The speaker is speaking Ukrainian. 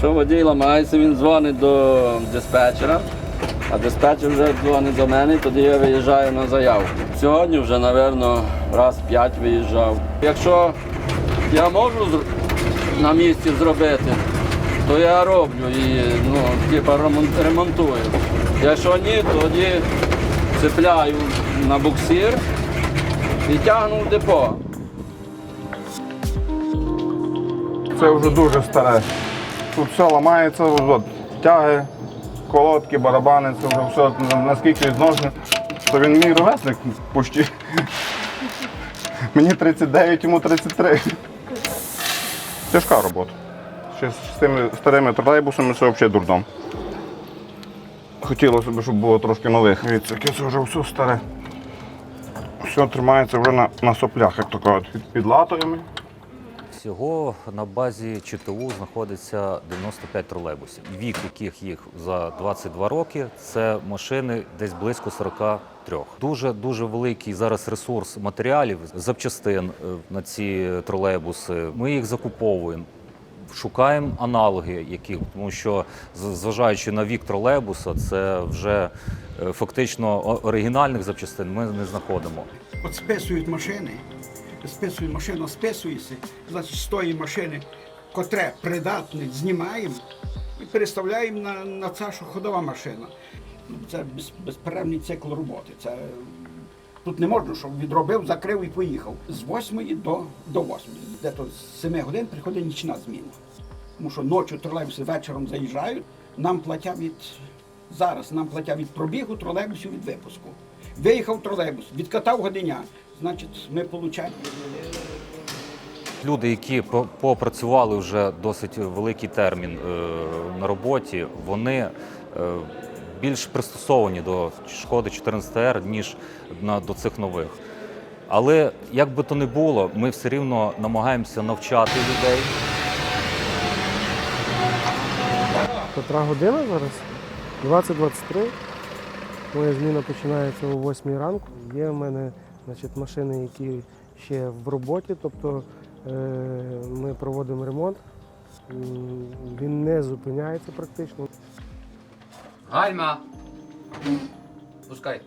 Якщо водій ламається, він дзвонить до диспетчера, а диспетчер вже дзвонить до мене, тоді я виїжджаю на заявку. Сьогодні вже, напевно, раз п'ять виїжджав. Якщо я можу на місці зробити, то я роблю і ну, типа ремонтую. Якщо ні, тоді цепляю на буксир і тягну в депо. Це вже дуже старе. Тут все ламається, от, тяги, колодки, барабани, це вже все наскільки відносно, то він мій ровесник почти. Мені 39, йому 33. Тяжка робота. Ще з тими старими тролейбусами це взагалі дурдом. Хотілося б, щоб було трошки нових. Дивіться, яке це вже все старе. Все тримається вже на, на соплях, як то кажуть, під латоями. Всього на базі ЧТУ знаходиться 95 тролейбусів. Вік яких їх за 22 роки це машини десь близько 43. Дуже дуже великий зараз ресурс матеріалів, запчастин е, на ці тролейбуси. Ми їх закуповуємо. Шукаємо аналоги, яких тому що зважаючи на вік тролейбуса, це вже е, фактично оригінальних запчастин ми не знаходимо. От списують машини, списують машину, списується, значить, з тої машини, котре придатне, знімаємо і переставляємо на, на це, що ходова машина. Це без, безперервний цикл роботи. Це, тут не можна, щоб відробив, закрив і поїхав. З 8 до, до 8. Де-то з 7 годин приходить нічна зміна. Тому що ночі тролейбуси вечором заїжджають, нам платять від зараз, нам платять від пробігу тролейбусів від випуску. Виїхав тролейбус, відкатав годиня, значить, ми отримуємо. Люди, які попрацювали вже досить великий термін е, на роботі, вони е, більш пристосовані до шкоди 14Р, ніж до цих нових. Але як би то не було, ми все рівно намагаємося навчати людей. Котра година зараз? 20.23. Моя зміна починається о 8 ранку. Є в мене значить, машини, які ще в роботі, тобто е, ми проводимо ремонт. Він не зупиняється практично. Гальма. Пускай.